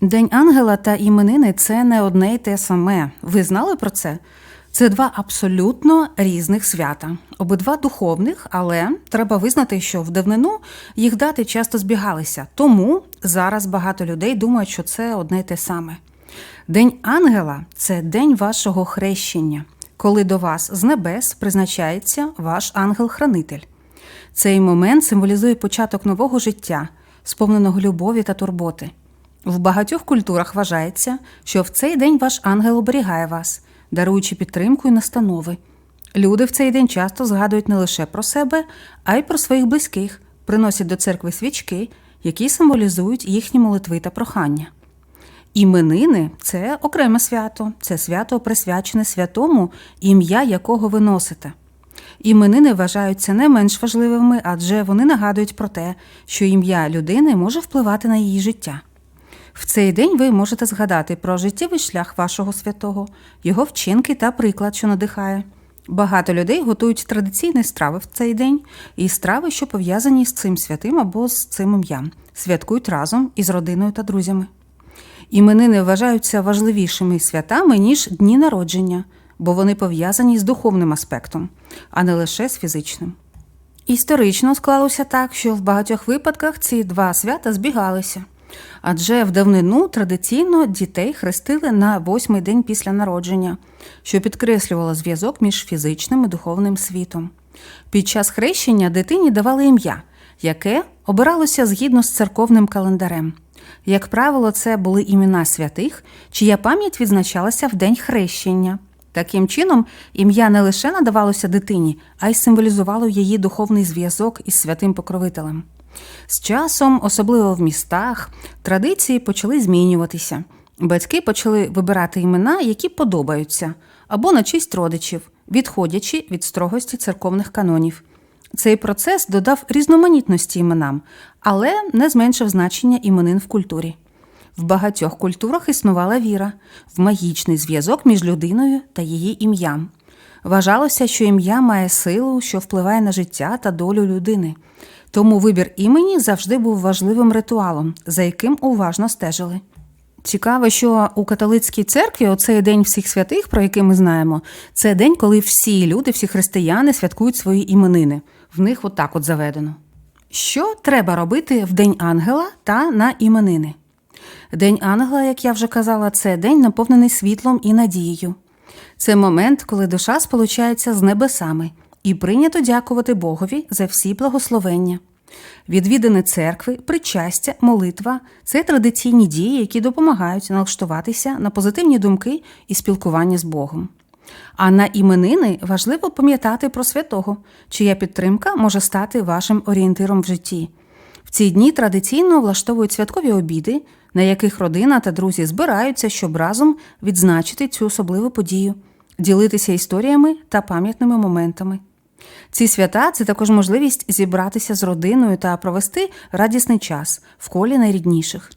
День ангела та іменини це не одне й те саме. Ви знали про це? Це два абсолютно різних свята, обидва духовних, але треба визнати, що в давнину їх дати часто збігалися. Тому зараз багато людей думають, що це одне й те саме. День ангела це день вашого хрещення, коли до вас з небес призначається ваш ангел-хранитель. Цей момент символізує початок нового життя, сповненого любові та турботи. В багатьох культурах вважається, що в цей день ваш ангел оберігає вас, даруючи підтримку і настанови. Люди в цей день часто згадують не лише про себе, а й про своїх близьких, приносять до церкви свічки, які символізують їхні молитви та прохання. Іменини це окреме свято, це свято присвячене святому, ім'я якого ви носите. Іменини вважаються не менш важливими, адже вони нагадують про те, що ім'я людини може впливати на її життя. В цей день ви можете згадати про життєвий шлях вашого святого, його вчинки та приклад, що надихає. Багато людей готують традиційні страви в цей день і страви, що пов'язані з цим святим або з цим ім'ям, святкують разом із родиною та друзями. Іменини вважаються важливішими святами, ніж дні народження, бо вони пов'язані з духовним аспектом, а не лише з фізичним. Історично склалося так, що в багатьох випадках ці два свята збігалися. Адже в давнину традиційно дітей хрестили на восьмий день після народження, що підкреслювало зв'язок між фізичним і духовним світом. Під час хрещення дитині давали ім'я, яке обиралося згідно з церковним календарем. Як правило, це були імена святих, чия пам'ять відзначалася в день хрещення. Таким чином, ім'я не лише надавалося дитині, а й символізувало її духовний зв'язок із святим покровителем. З часом, особливо в містах, традиції почали змінюватися. Батьки почали вибирати імена, які подобаються, або на честь родичів, відходячи від строгості церковних канонів. Цей процес додав різноманітності іменам, але не зменшив значення іменин в культурі. В багатьох культурах існувала віра в магічний зв'язок між людиною та її ім'ям. Вважалося, що ім'я має силу, що впливає на життя та долю людини. Тому вибір імені завжди був важливим ритуалом, за яким уважно стежили. Цікаво, що у католицькій церкві оцей день всіх святих, про який ми знаємо, це день, коли всі люди, всі християни святкують свої іменини. В них отак от заведено. Що треба робити в День ангела та на іменини? День ангела, як я вже казала, це день наповнений світлом і надією. Це момент, коли душа сполучається з небесами, і прийнято дякувати Богові за всі благословення. Відвідини церкви, причастя, молитва це традиційні дії, які допомагають налаштуватися на позитивні думки і спілкування з Богом. А на іменини важливо пам'ятати про святого, чия підтримка може стати вашим орієнтиром в житті. В ці дні традиційно влаштовують святкові обіди, на яких родина та друзі збираються, щоб разом відзначити цю особливу подію, ділитися історіями та пам'ятними моментами. Ці свята це також можливість зібратися з родиною та провести радісний час в колі найрідніших.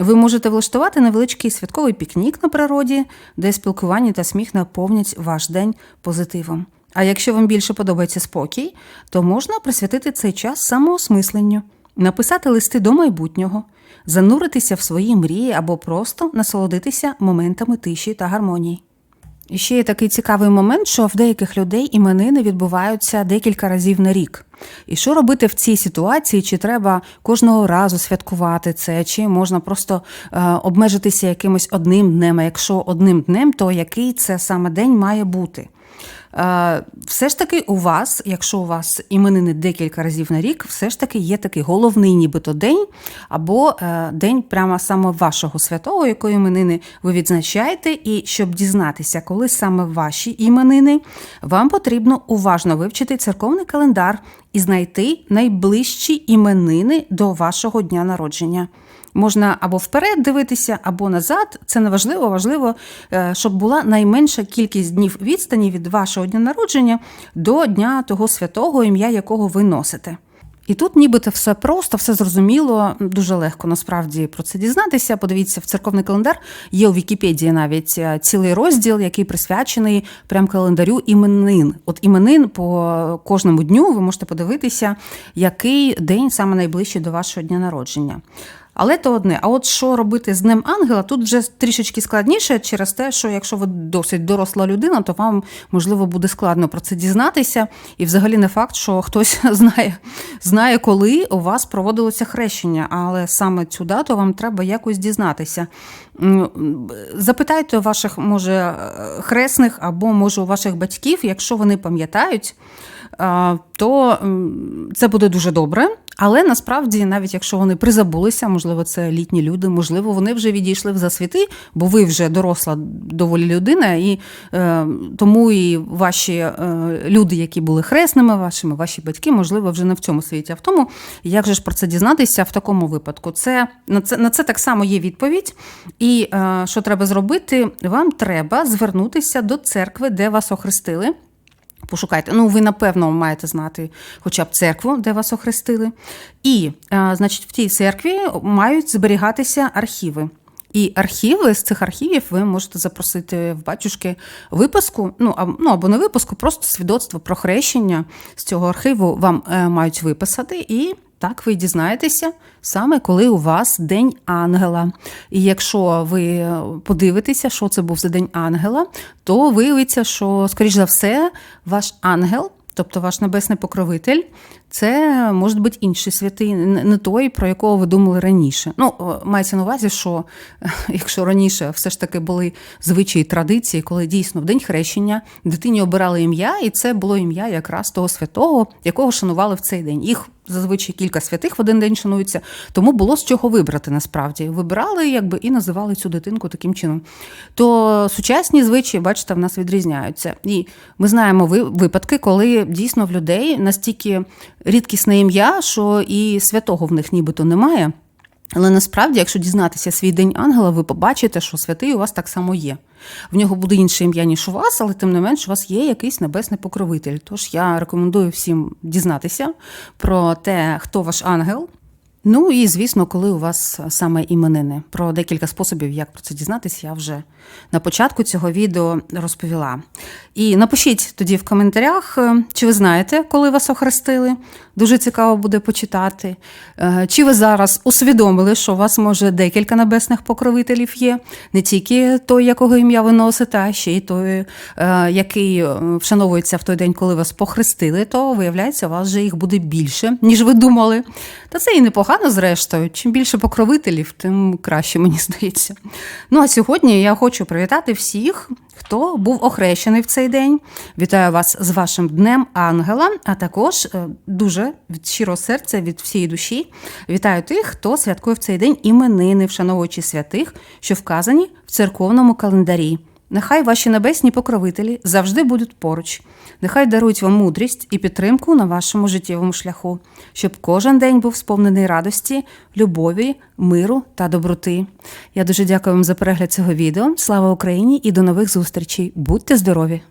Ви можете влаштувати невеличкий святковий пікнік на природі, де спілкування та сміх наповнять ваш день позитивом. А якщо вам більше подобається спокій, то можна присвятити цей час самоосмисленню, написати листи до майбутнього, зануритися в свої мрії або просто насолодитися моментами тиші та гармонії. І ще є такий цікавий момент, що в деяких людей іменини відбуваються декілька разів на рік. І що робити в цій ситуації? Чи треба кожного разу святкувати це, чи можна просто е, обмежитися якимось одним днем? А якщо одним днем, то який це саме день має бути? Е, все ж таки, у вас, якщо у вас іменини декілька разів на рік, все ж таки є такий головний, нібито день, або е, день прямо саме вашого святого, якої іменини ви відзначаєте. І щоб дізнатися, коли саме ваші іменини, вам потрібно уважно вивчити церковний календар і знайти найближчі іменини до вашого дня народження. Можна або вперед дивитися, або назад. Це не важливо, важливо, е, щоб була найменша кількість днів відстані від вашого дня народження до дня того святого, ім'я якого ви носите. І тут нібито все просто, все зрозуміло, дуже легко насправді про це дізнатися. Подивіться, в церковний календар є у Вікіпедії навіть е, цілий розділ, який присвячений прям календарю іменин. От іменин по кожному дню ви можете подивитися, який день саме найближчий до вашого дня народження. Але то одне. А от що робити з Днем Ангела, тут вже трішечки складніше через те, що якщо ви досить доросла людина, то вам можливо буде складно про це дізнатися. І взагалі не факт, що хтось знає, знає, коли у вас проводилося хрещення, але саме цю дату вам треба якось дізнатися. Запитайте ваших, може, хресних або може у ваших батьків, якщо вони пам'ятають, то це буде дуже добре. Але насправді, навіть якщо вони призабулися, можливо, це літні люди, можливо, вони вже відійшли в засвіти, бо ви вже доросла доволі людина, і е, тому і ваші е, люди, які були хресними, вашими, ваші батьки, можливо, вже не в цьому світі. А в тому, як же ж про це дізнатися в такому випадку? Це на це на це так само є відповідь. І е, що треба зробити? Вам треба звернутися до церкви, де вас охрестили. Пошукайте. Ну, ви, напевно, маєте знати хоча б церкву, де вас охрестили. І, а, значить, в тій церкві мають зберігатися архіви. І архіви з цих архівів ви можете запросити в батюшки виписку, ну, а, ну або не випуску, просто свідоцтво про хрещення з цього архіву вам е, мають виписати, і так ви дізнаєтеся саме коли у вас День Ангела. І якщо ви подивитеся, що це був за День Ангела, то виявиться, що, скоріш за все, ваш ангел. Тобто ваш небесний покровитель, це може бути інший святий, не той, про якого ви думали раніше. Ну, мається на увазі, що якщо раніше все ж таки були звичаї традиції, коли дійсно в день хрещення дитині обирали ім'я, і це було ім'я якраз того святого, якого шанували в цей день. Їх зазвичай кілька святих в один день шануються, тому було з чого вибрати насправді. Вибирали якби і називали цю дитинку таким чином. То сучасні звичаї, бачите, в нас відрізняються. І ми знаємо випадки, коли дійсно в людей настільки рідкісне ім'я, що і святого в них нібито немає. Але насправді, якщо дізнатися свій день ангела, ви побачите, що святий у вас так само є. В нього буде інше ім'я, ніж у вас, але тим не менш у вас є якийсь небесний покровитель. Тож я рекомендую всім дізнатися про те, хто ваш ангел. Ну і звісно, коли у вас саме іменини. Про декілька способів, як про це дізнатися, я вже на початку цього відео розповіла. І напишіть тоді в коментарях, чи ви знаєте, коли вас охрестили. Дуже цікаво буде почитати. Чи ви зараз усвідомили, що у вас може декілька небесних покровителів є, не тільки той, якого ім'я ви носите, а ще й той, який вшановується в той день, коли вас похрестили, то виявляється, у вас вже їх буде більше, ніж ви думали. Та це і непогано, зрештою. Чим більше покровителів, тим краще, мені здається. Ну а сьогодні я хочу привітати всіх, хто був охрещений в цей день. Вітаю вас з вашим днем ангела, а також дуже від щирого серця, від всієї душі. Вітаю тих, хто святкує в цей день іменини, вшановуючи святих, що вказані в церковному календарі. Нехай ваші небесні покровителі завжди будуть поруч, нехай дарують вам мудрість і підтримку на вашому життєвому шляху, щоб кожен день був сповнений радості, любові, миру та доброти. Я дуже дякую вам за перегляд цього відео. Слава Україні і до нових зустрічей! Будьте здорові!